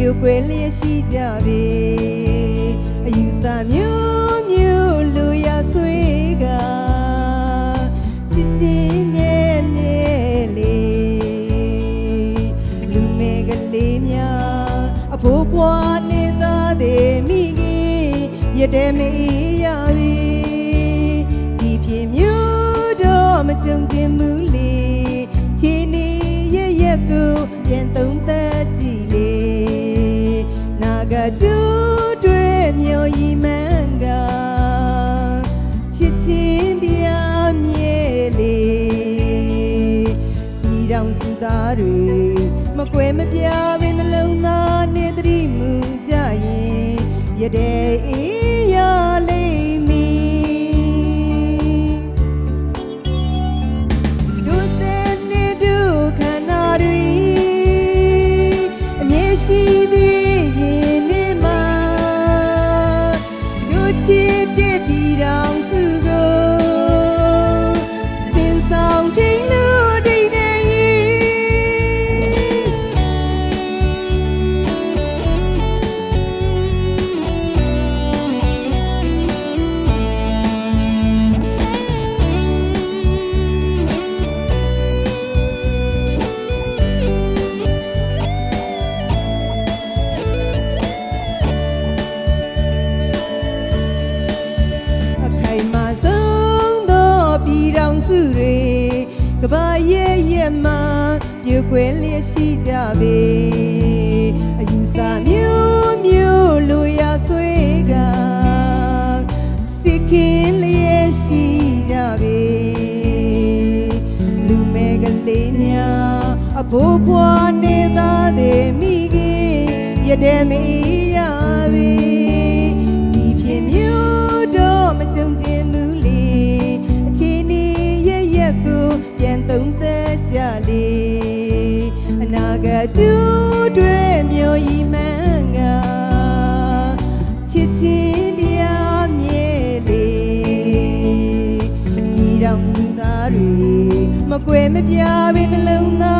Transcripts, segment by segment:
ကဘာရဲ့ရဲ့မှာပြိုကွယ်လျက်ရှိကြပြီအယူဆမျိုးမျိုးလူရဆွေးကချစ်ချင်းနဲ့လေလေလူမဲကလေးများအဖိုးဖွားနေသားတဲ့မိခင်ရတဲ့မေးရပြီဒီဖြစ်မျိုးတော့မကြုံချင်ဘူး တောင်စုသားတွေမကွယ်မပြားပင်နှလုံးသားနဲ့တတိမူကြရင်ရတဲ့အေးရလိမ့်မည်ဒုတဲ့နေဒုခန္ဓာတွေအမြဲရှိသေးရင်နေမှာဒုချစ်တဲ့ပြည်တော်စုကိုစ စုတွေကဘာရဲ့ရဲ့မှာပြိုကွယ်လျက်ရှိကြပေအယူဆမျိုးမျိုးလူရဆွေးကစိတ်ခင်လျက်ရှိကြပေလူမဲကလေးများအဖိုးဖွားနေသားတဲ့မိခင်ရတဲ့မေးရပြီ က်ကြလေအနာကကျူးတွေမျိုးရီမန်းကချစ်ချင်းတရားမြဲလေဒီတောင်စုသားတွေမကွယ်မပြားပင်နှလုံးသား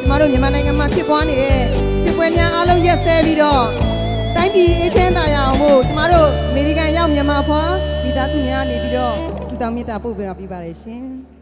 ကျမတို့မြန်မာနိုင်ငံမှာဖြစ်ပွားနေတဲ့စစ်ပွဲများအားလုံးရက်စဲပြီးတော့တိုင်းပြည်အေးချမ်းသာရအောင်မို့ကျမတို့အမေရိကန်ရောက်မြန်မာဖွာမိသားစုများနေပြီးတော့ဆုတောင်းမေတ္တာပို့ပေးပါပြပါတယ်ရှင်